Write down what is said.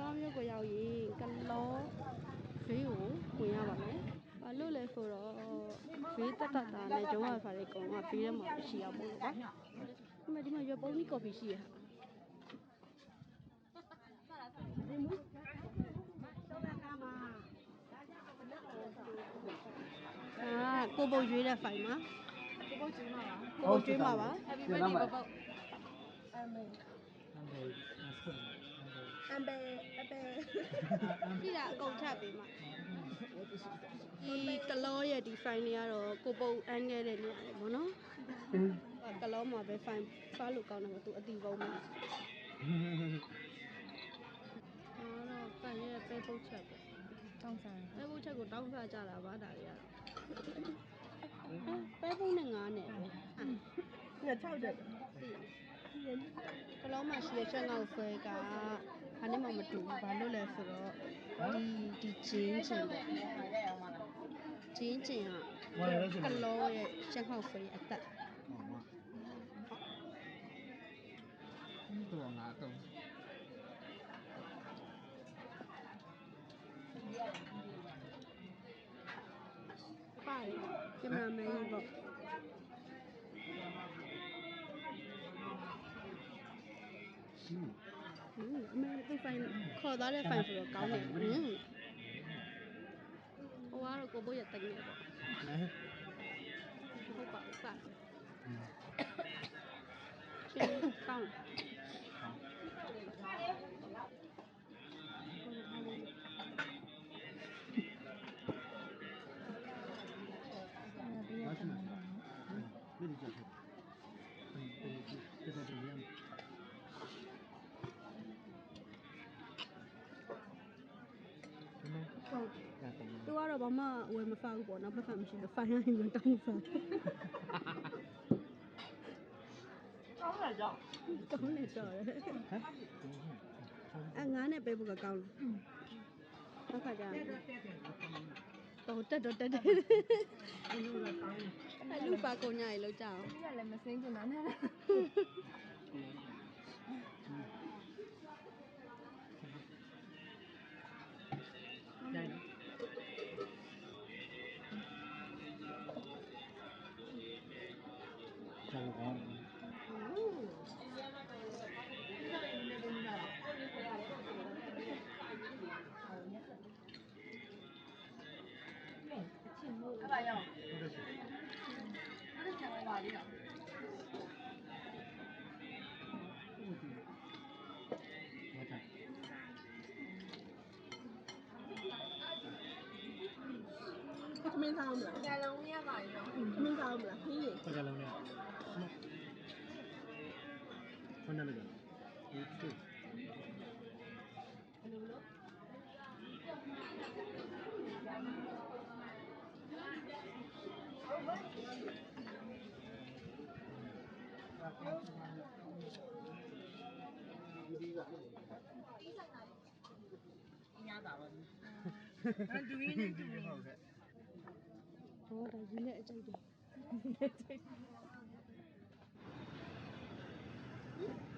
လောမျိုးကိုရောက်ရင်ကလောဖေးကိုဝင်ရပါမယ်။ဘာလို့လဲဆိုတော့ဖေးတက်တက်တာနဲ့ကျုံးရဖာလေးကောင်ကဖေးထဲမှာရှိရမို့လို့ပါ။ဒီမှာဒီမှာရွက်ပုံးကြီးကော်ဖီရှိရဟာ။အာကိုပုတ်ရွေးတဲ့ဖိုင်မှာကိုပုတ်ကျွေးမှာပါကိုပုတ်ရွေးမှာပါ Happy birthday ကိုပုတ်အမေအမေအဆွတ်အမေအမေအ မေပြတာအကုန်ချပေးမှာဒီကလောရဲ့ဒီ file လေးကတော့ကိုပုတ်အန်းခဲ့တဲ့နေရာလေဘောနော်ကလောမှာပဲ file ဖားလို့ကောင်းတယ်သူအတီပုံမှာအော်တော့ဖန်ရဲ့ပဲပုတ်ချက်ပဲတောင်းစားပဲပုတ်ချက်ကိုတောင်းစားကြတာပါဒါတွေကတော့ပဲပုတ်နဲ့ငါးနဲ့ပဲငါ6ချက်ကလောမှာရှိတဲ့ချက်ငေါက်ဆွဲက ane mama tu balo le fro di di chen chen de chen chen ha kan lo ye chen hao fri ata không tưởng là tưởng phải nhưng mà mình bỏ Hmm. 嗯，没不翻，靠咱这翻出了高呢。嗯，我娃儿胳膊也疼了不？哎，好搞，搞。嗯，真搞。 ဟုတ်ရတော့သူကတော့ဘာမှဝယ်မဖားဘူးပေါ့နော်ပတ်ဖက်မရှိလို့ဖိုင်ရိုင်းမတောင်းစားတောင်းလာကြောက်ကောင်းနေတော့တယ်ဟမ်အငါးနဲ့ပေးဖို့ကကောင်းလို့ဟုတ်ခါကြတော့တက်တော့တက်တယ်အဲ့လူပါကုန်ညာရေလောက်ကြအောင်ဒီကလည်းမစင်းကျင်တာနဲ့ 干嘛呀？我都想来巴黎了。他怎么没汤？面吧，应。काम राखू पता लग रहा ठंडा लगा Ini apa? Ini, ini. Thank you.